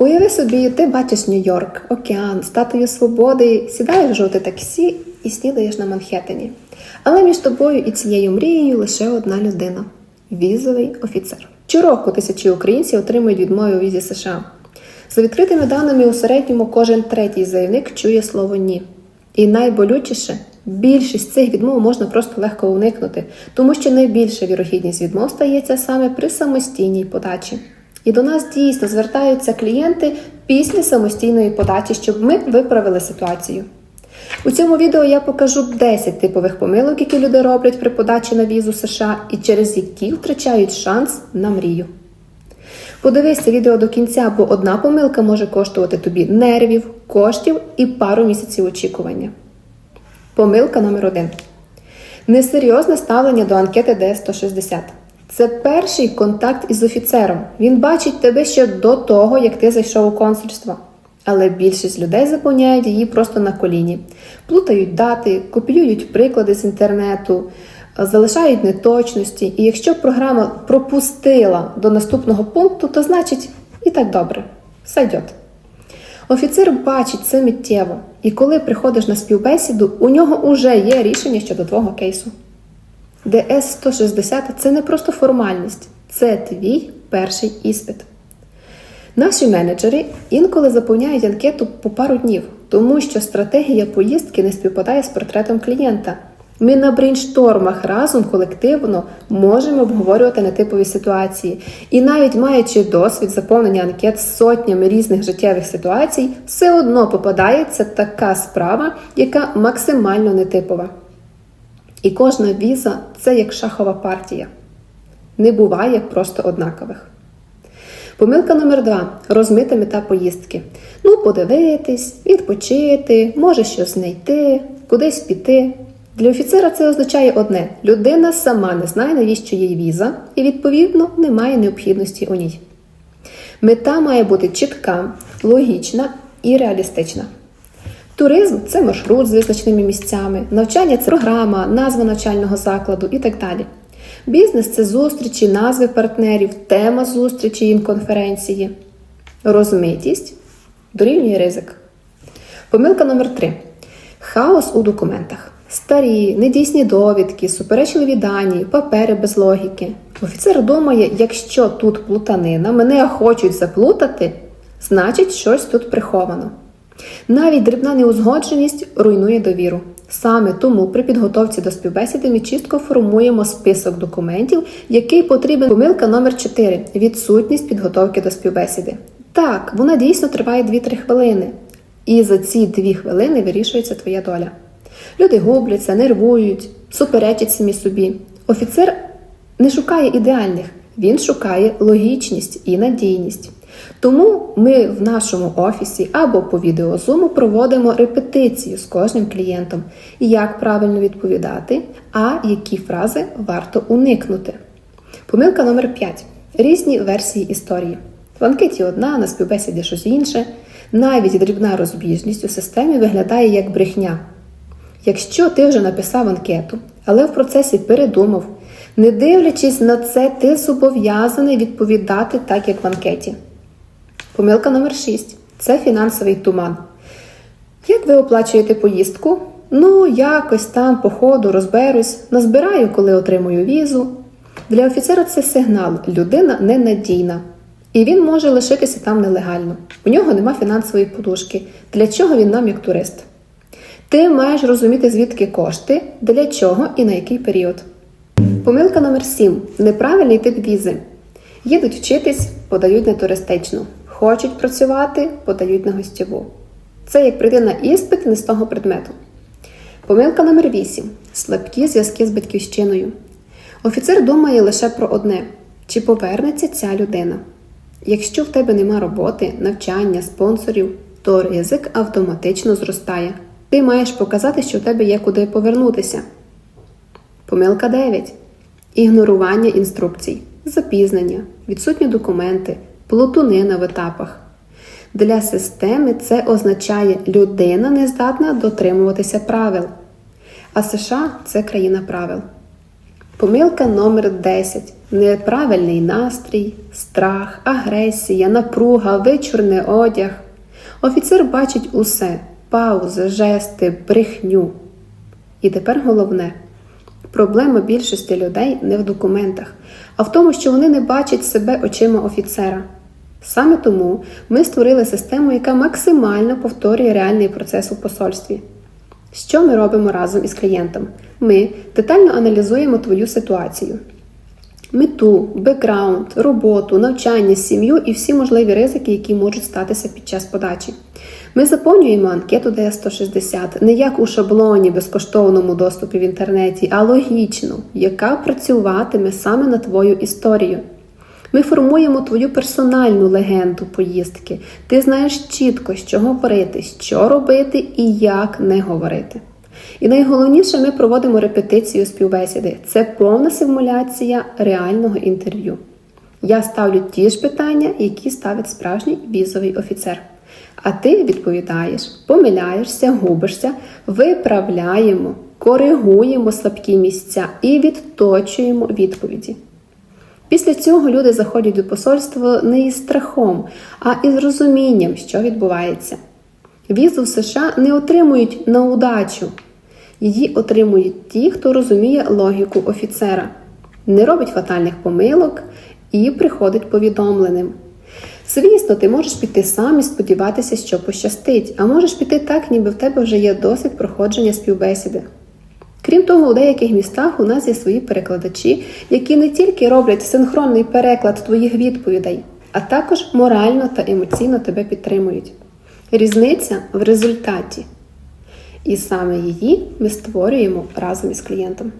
Уяви собі, ти бачиш Нью-Йорк, океан, статую свободи, сідаєш в жовте таксі і снідаєш на Манхеттені. Але між тобою і цією мрією лише одна людина візовий офіцер. Щороку тисячі українців отримують відмови у візі США. За відкритими даними, у середньому кожен третій заявник чує слово ні. І найболючіше, більшість цих відмов можна просто легко уникнути, тому що найбільша вірогідність відмов стається саме при самостійній подачі. І до нас дійсно звертаються клієнти після самостійної подачі, щоб ми виправили ситуацію. У цьому відео я покажу 10 типових помилок, які люди роблять при подачі на візу США і через які втрачають шанс на мрію. Подивись це відео до кінця, бо одна помилка може коштувати тобі нервів, коштів і пару місяців очікування. Помилка номер один. Несерйозне ставлення до анкети Д-160. Це перший контакт із офіцером. Він бачить тебе ще до того, як ти зайшов у консульство. Але більшість людей заповняють її просто на коліні, плутають дати, копіюють приклади з інтернету, залишають неточності. І якщо програма пропустила до наступного пункту, то значить і так добре, сойдет. Офіцер бачить це миттєво, і коли приходиш на співбесіду, у нього вже є рішення щодо твого кейсу. ДС-160 це не просто формальність, це твій перший іспит. Наші менеджери інколи заповняють анкету по пару днів, тому що стратегія поїздки не співпадає з портретом клієнта. Ми на брейнштормах разом колективно можемо обговорювати нетипові ситуації. І навіть маючи досвід заповнення анкет з сотнями різних життєвих ситуацій, все одно попадається така справа, яка максимально нетипова. І кожна віза це як шахова партія. Не буває просто однакових. Помилка номер два розмита мета поїздки. Ну, подивитись, відпочити, може щось знайти, кудись піти. Для офіцера це означає одне: людина сама не знає, навіщо їй віза, і, відповідно, не має необхідності у ній. Мета має бути чітка, логічна і реалістична. Туризм це маршрут з визначеними місцями, навчання це програма, назва навчального закладу і так далі. Бізнес це зустрічі, назви партнерів, тема зустрічі конференції. Розмитість дорівнює ризик. Помилка номер 3 Хаос у документах. Старі, недійсні довідки, суперечливі дані, папери без логіки. Офіцер думає, якщо тут плутанина, мене хочуть заплутати, значить щось тут приховано. Навіть дрібна неузгодженість руйнує довіру. Саме тому при підготовці до співбесіди ми чітко формуємо список документів, який потрібен помилка номер 4 відсутність підготовки до співбесіди. Так, вона дійсно триває 2-3 хвилини. І за ці 2 хвилини вирішується твоя доля. Люди губляться, нервують, суперечать самі собі. Офіцер не шукає ідеальних, він шукає логічність і надійність. Тому ми в нашому офісі або по відеозуму проводимо репетицію з кожним клієнтом, як правильно відповідати, а які фрази варто уникнути. Помилка номер 5. Різні версії історії. В анкеті одна, на співбесіді щось інше. Навіть дрібна розбіжність у системі виглядає як брехня. Якщо ти вже написав анкету, але в процесі передумав, не дивлячись на це, ти зобов'язаний відповідати так, як в анкеті. Помилка номер 6 це фінансовий туман. Як ви оплачуєте поїздку? Ну, якось там по ходу розберусь, назбираю, коли отримую візу. Для офіцера це сигнал, людина ненадійна. І він може лишитися там нелегально. У нього нема фінансової подушки. Для чого він нам як турист? Ти маєш розуміти, звідки кошти, для чого і на який період. Помилка номер 7 неправильний тип візи. Їдуть вчитись, подають на туристичну. Хочуть працювати, подають на гостєву. Це як прийти на іспит не з того предмету. Помилка номер 8 слабкі зв'язки з батьківщиною. Офіцер думає лише про одне: чи повернеться ця людина. Якщо в тебе нема роботи, навчання, спонсорів, то ризик автоматично зростає. Ти маєш показати, що в тебе є куди повернутися. Помилка 9. Ігнорування інструкцій, запізнення, відсутні документи, плутунина в етапах. Для системи це означає, людина не здатна дотримуватися правил. А США це країна правил. Помилка номер 10 неправильний настрій, страх, агресія, напруга, вичурний одяг. Офіцер бачить усе паузи, жести, брехню. І тепер головне. Проблема більшості людей не в документах, а в тому, що вони не бачать себе очима офіцера. Саме тому ми створили систему, яка максимально повторює реальний процес у посольстві. Що ми робимо разом із клієнтом? Ми детально аналізуємо твою ситуацію. Мету, бекграунд, роботу, навчання, сім'ю і всі можливі ризики, які можуть статися під час подачі. Ми заповнюємо анкету DS160 не як у шаблоні безкоштовному доступі в інтернеті, а логічно, яка працюватиме саме на твою історію. Ми формуємо твою персональну легенду поїздки. Ти знаєш чітко, що говорити, що робити і як не говорити. І найголовніше, ми проводимо репетицію співбесіди. Це повна симуляція реального інтерв'ю. Я ставлю ті ж питання, які ставить справжній візовий офіцер. А ти відповідаєш, помиляєшся, губишся, виправляємо, коригуємо слабкі місця і відточуємо відповіді. Після цього люди заходять до посольства не із страхом, а із розумінням, що відбувається. Візу в США не отримують на удачу. Її отримують ті, хто розуміє логіку офіцера, не робить фатальних помилок і приходить повідомленим. Звісно, ти можеш піти сам і сподіватися, що пощастить, а можеш піти так, ніби в тебе вже є досвід проходження співбесіди. Крім того, у деяких містах у нас є свої перекладачі, які не тільки роблять синхронний переклад твоїх відповідей, а також морально та емоційно тебе підтримують. Різниця в результаті. І саме її ми створюємо разом із клієнтом.